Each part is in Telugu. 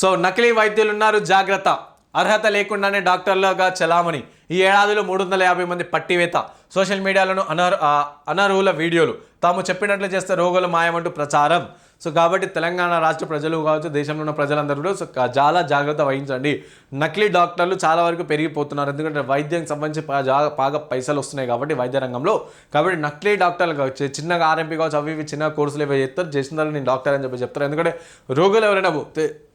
సో నకిలీ వైద్యులు ఉన్నారు జాగ్రత్త. అర్హత లేకుండానే డాక్టర్లుగా చలామణి. ఈ ఏడాదిలో మూడు వందల యాభై మంది పట్టివేత. సోషల్ మీడియాలోను అనర్ అనర్హుల వీడియోలు. తాము చెప్పినట్లు చేస్తే రోగులు మాయమంటూ ప్రచారం. సో కాబట్టి తెలంగాణ రాష్ట్ర ప్రజలు కావచ్చు దేశంలో ఉన్న ప్రజలందరూ కూడా సో చాలా జాగ్రత్త వహించండి. నకిలీ డాక్టర్లు చాలా వరకు పెరిగిపోతున్నారు. ఎందుకంటే వైద్యానికి సంబంధించి బాగా పైసలు వస్తున్నాయి కాబట్టి వైద్య రంగంలో. కాబట్టి నకిలీ డాక్టర్లు కావచ్చు చిన్నగా ఆర్ఎంపీ కావచ్చు అవి ఇవి చిన్న కోర్సులు ఇవి చెప్తారు చేసిన తర్వాత నేను డాక్టర్ అని చెప్పి చెప్తారు. ఎందుకంటే రోగులు ఎవరైనా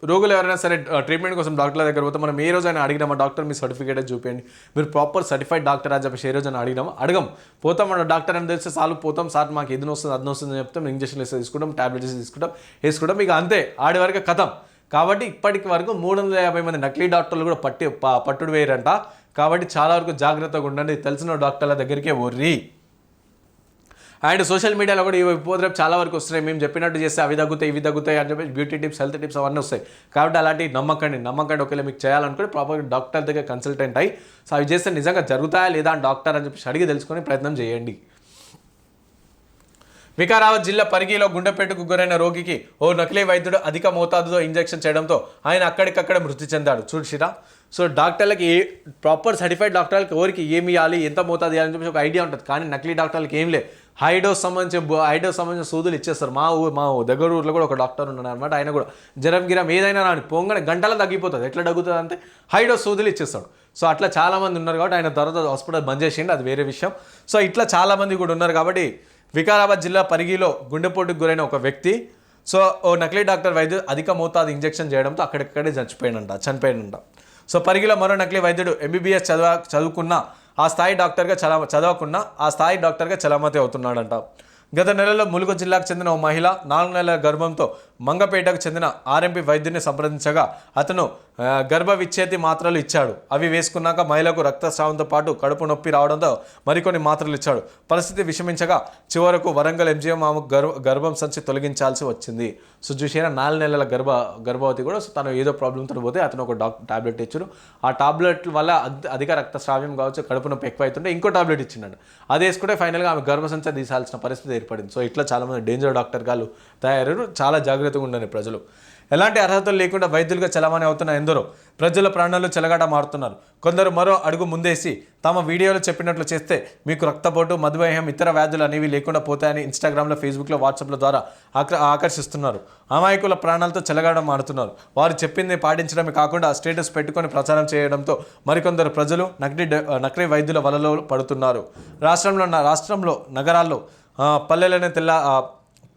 రోగులు ఎవరైనా సరే ట్రీట్మెంట్ కోసం డాక్టర్ దగ్గర పోతే మనం ఏ రోజైనా అడిగినామా డాక్టర్ మీ సర్టిఫికేట్ చూపించండి మీరు ప్రాపర్ సర్టిఫైడ్ డాక్టర్ అని చెప్పేసి ఏ రోజైనా అడిగినామా? అడగం. పోతాం మన డాక్టర్ అని తెలిస్తే చాలు పోతాం. సార్ మాకు ఇది వస్తుంది అది వస్తుంది అని చెప్తాం ఇంజక్షన్ ఇస్తే తీసుకుంటాం టాబ్లెట్స్ తీసుకుంటాం వేసుకుంటాం. ఇక అంతే ఆడి వరకు కథం. కాబట్టి ఇప్పటికి వరకు మూడు వందల యాభై మంది నకిలీ డాక్టర్లు కూడా పట్టి పట్టుడు వేయరంట. కాబట్టి చాలా వరకు జాగ్రత్తగా ఉండండి. తెలిసిన డాక్టర్ల దగ్గరికే ఒర్రి. అండ్ సోషల్ మీడియాలో కూడా ఇవి ఉపద్రవం చాలా వరకు వస్తున్నాయి. మేము చెప్పినట్టు చేస్తే అవి తగ్గుతాయి ఇవి తగ్గుతాయి అని చెప్పి బ్యూటీ టిప్స్ హెల్త్ టిప్స్ అవన్నీ వస్తాయి. కాబట్టి అలాంటి నమ్మకండి. నమ్మకండి ఒకవేళ మీకు చేయాలనుకుంటే ప్రాపర్గా డాక్టర్ దగ్గర కన్సల్టెంట్ అయ్యి సో అవి చేస్తే నిజంగా జరుగుతాయా లేదా? అని డాక్టర్ అని చెప్పి అడిగి తెలుసుకొని ప్రయత్నం చేయండి. వికారాబాద్ జిల్లా పరిగిలో గుండెపేటకు గురైన రోగికి ఓ నకిలీ వైద్యుడు అధిక మోతాదులో ఇంజెక్షన్ చేయడంతో ఆయన అక్కడికక్కడ మృతి చెందాడు. చూసిరా సో డాక్టర్లకి ఏ ప్రాపర్ సర్టిఫైడ్ డాక్టర్లకి ఎవరికి ఏమి ఇవ్వాలి ఎంత మోతాదు ఇవ్వాలని చెప్పి ఒక ఐడియా ఉంటుంది. కానీ నకిలీ డాక్టర్లకి ఏం లే హై డోస్ సంబంధించి హై డోస్ సంబంధించిన సూదులు ఇచ్చేస్తారు. మా ఊ మా దగ్గర ఊర్లో కూడా ఒక డాక్టర్ ఉన్నాడు అనమాట ఆయన కూడా జ్వరం గిరం ఏదైనా రాని పొంగనే గంటల తగ్గిపోతుంది. ఎట్లా తగ్గుతుంది అంటే హై డోస్ సూదులు ఇచ్చేస్తాడు. సో అట్లా చాలామంది ఉన్నారు కాబట్టి ఆయన తర్వాత హాస్పిటల్ బంద్ చేసిండు. అది వేరే విషయం. సో ఇట్లా చాలామంది కూడా ఉన్నారు కాబట్టి వికారాబాద్ జిల్లా పరిగిలో గుండెపోటుకు గురైన ఒక వ్యక్తి. సో ఓ నకిలీ డాక్టర్ వైద్యుడు అధిక మోతాదు ఇంజెక్షన్ చేయడంతో అక్కడిక్కడే చచ్చిపోయాడంట చనిపోయాడంట సో పరిగిలో మరో నకిలీ వైద్యుడు ఎంబీబీఎస్ చదవ చదువుకున్న ఆ స్థాయి డాక్టర్గా చలా చదవకున్నా ఆ స్థాయి డాక్టర్గా చలామతి అవుతున్నాడంట. గత నెలలో ములుగు జిల్లాకు చెందిన ఓ మహిళ నాలుగు నెలల గర్భంతో మంగపేటకు చెందిన ఆర్ఎంపీ వైద్యుని సంప్రదించగా అతను గర్భ విచ్ఛేది మాత్రలు ఇచ్చాడు. అవి వేసుకున్నాక మహిళకు రక్తస్రావంతో పాటు కడుపు నొప్పి రావడంతో మరికొన్ని మాత్రలు ఇచ్చాడు. పరిస్థితి విషమించగా చివరకు వరంగల్ ఎంజీఎం ఆమెకు గర్భ గర్భం సంచి తొలగించాల్సి వచ్చింది. సో చూసిన నాలుగు నెలల గర్భ గర్భవతి కూడా సో తను ఏదో ప్రాబ్లంతో పోతే అతను ఒక డాక్ టాబ్లెట్ ఇచ్చారు ఆ టాబ్లెట్ వల్ల అధిక రక్తస్రావ్యం కావచ్చు కడుపు నొప్పి ఎక్కువ అవుతుంటే ఇంకో టాబ్లెట్ ఇచ్చిండు అది వేసుకుంటే ఫైనల్గా ఆమె గర్భసంచ తీసాల్సిన పరిస్థితి ఏర్పడింది. సో ఇట్లా చాలామంది డేంజర్ డాక్టర్ గారు తయారయ్యారు. చాలా జాగ్రత్తగా ఉండండి ప్రజలు. ఎలాంటి అర్హతలు లేకుండా వైద్యులుగా చలామణి అవుతున్న ఎందరో ప్రజల ప్రాణాలు చెలగాట మారుతున్నారు. కొందరు మరో అడుగు ముందేసి తమ వీడియోలో చెప్పినట్లు చేస్తే మీకు రక్తపోటు మధుమేహం ఇతర వ్యాధులు అనేవి లేకుండా పోతాయని ఇన్స్టాగ్రామ్లో ఫేస్బుక్లో వాట్సాప్ల ద్వారా ఆక ఆకర్షిస్తున్నారు. అమాయకుల ప్రాణాలతో చెలగాట మారుతున్నారు. వారు చెప్పింది పాటించడమే కాకుండా స్టేటస్ పెట్టుకొని ప్రచారం చేయడంతో మరికొందరు ప్రజలు నకిలీ నకిలీ వైద్యుల వలలో పడుతున్నారు. రాష్ట్రంలో ఉన్న రాష్ట్రంలో నగరాల్లో పల్లెలనే తెల్ల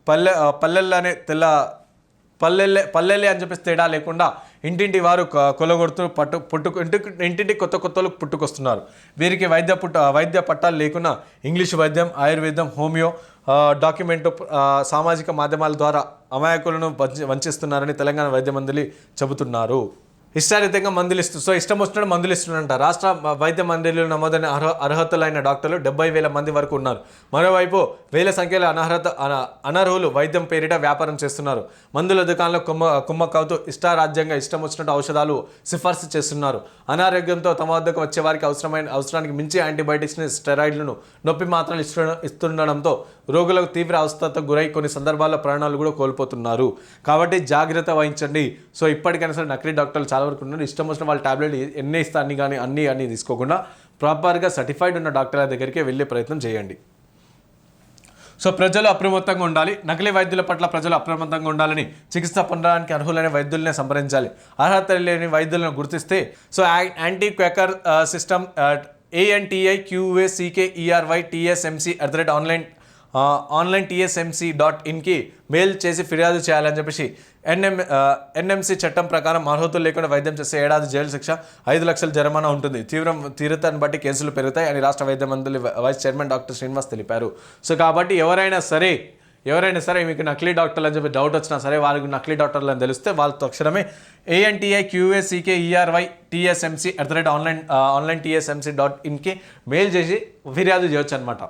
పల్లె పల్లెల్లోనే తెల్ల పల్లెల్లే పల్లెల్లే అని చెప్పేసి తేడా లేకుండా ఇంటింటి వారు కొలగొడుతూ పట్టు పుట్టుకు ఇంటికి ఇంటింటి కొత్త కొత్తలు పుట్టుకొస్తున్నారు. వీరికి వైద్య పుట్ట వైద్య పట్టాలు లేకున్నా ఇంగ్లీష్ వైద్యం ఆయుర్వేదం హోమియో డాక్యుమెంటు డాక్యుమెంట్ సామాజిక మాధ్యమాల ద్వారా అమాయకులను వంచి- వంచిస్తున్నారని తెలంగాణ వైద్య మండలి చెబుతున్నారు. ఇష్టారీతంగా మందులు ఇస్తూ సో ఇష్టం వచ్చినట్టు మందులు ఇస్తున్నారంట రాష్ట్ర వైద్య మండలిలో నమోదైన అర్హ అర్హతలైన డాక్టర్లు డెబ్బై వేల మంది వరకు ఉన్నారు. మరోవైపు వేల సంఖ్యలో అనర్హత అన- అనర్హులు వైద్యం పేరిట వ్యాపారం చేస్తున్నారు. మందుల దుకాణంలో కుమ్మ కుమ్మక్కవుతూ ఇష్టారాజ్యంగా ఇష్టం వచ్చినట్టు ఔషధాలు సిఫార్సు చేస్తున్నారు. అనారోగ్యంతో తమ వద్దకు వచ్చే వారికి అవసరమైన అవసరానికి మించి యాంటీబయాటిక్స్ని స్టెరాయిడ్లను నొప్పి మాత్రలు ఇస్తు ఇస్తుండడంతో రోగులకు తీవ్ర అవస్థతకు గురై కొన్ని సందర్భాల్లో ప్రాణాలు కూడా కోల్పోతున్నారు. కాబట్టి జాగ్రత్త వహించండి. సో ఇప్పటికైనా సరే నకిలీ డాక్టర్లు చాలా వరకు ఉన్నారు ఇష్టం వచ్చిన వాళ్ళ టాబ్లెట్ ఎన్ని ఇస్తా అన్ని కానీ అన్ని అన్ని తీసుకోకుండా ప్రాపర్గా సర్టిఫైడ్ ఉన్న డాక్టర్ల దగ్గరికి వెళ్ళే ప్రయత్నం చేయండి. సో ప్రజలు అప్రమత్తంగా ఉండాలి. నకిలీ వైద్యుల పట్ల ప్రజలు అప్రమత్తంగా ఉండాలని చికిత్స పొందడానికి అర్హులైన వైద్యులనే సంప్రదించాలి. అర్హత లేని వైద్యులను గుర్తిస్తే so anti quacker system ANTI QA CK TSMC at the rate online online TSMC dot ఇన్కి mail చేసి ఫిర్యాదు చేయాలని చెప్పేసి ఎన్ఎం ఎన్ఎంసీ చట్టం ప్రకారం అర్హతలు లేకుండా వైద్యం చేస్తే ఏడాది జైలు శిక్ష ఐదు లక్షల జరిమానా ఉంటుంది. తీవ్రం తీవ్రతను బట్టి కేసులు పెరుగుతాయి అని రాష్ట్ర వైద్య మంత్రులు వైస్ చైర్మన్ డాక్టర్ శ్రీనివాస్ తెలిపారు. సో కాబట్టి ఎవరైనా సరే ఎవరైనా సరే మీకు నకిలీ డాక్టర్లు అని చెప్పి డౌట్ వచ్చినా సరే వాళ్ళకి నకిలీ డాక్టర్లు అని తెలిస్తే వాళ్ళ తక్షణమే ANTI QACK ERY TSMC at the rate online online TSMC dot ఇన్కి mail చేసి ఫిర్యాదు చేయొచ్చు అనమాట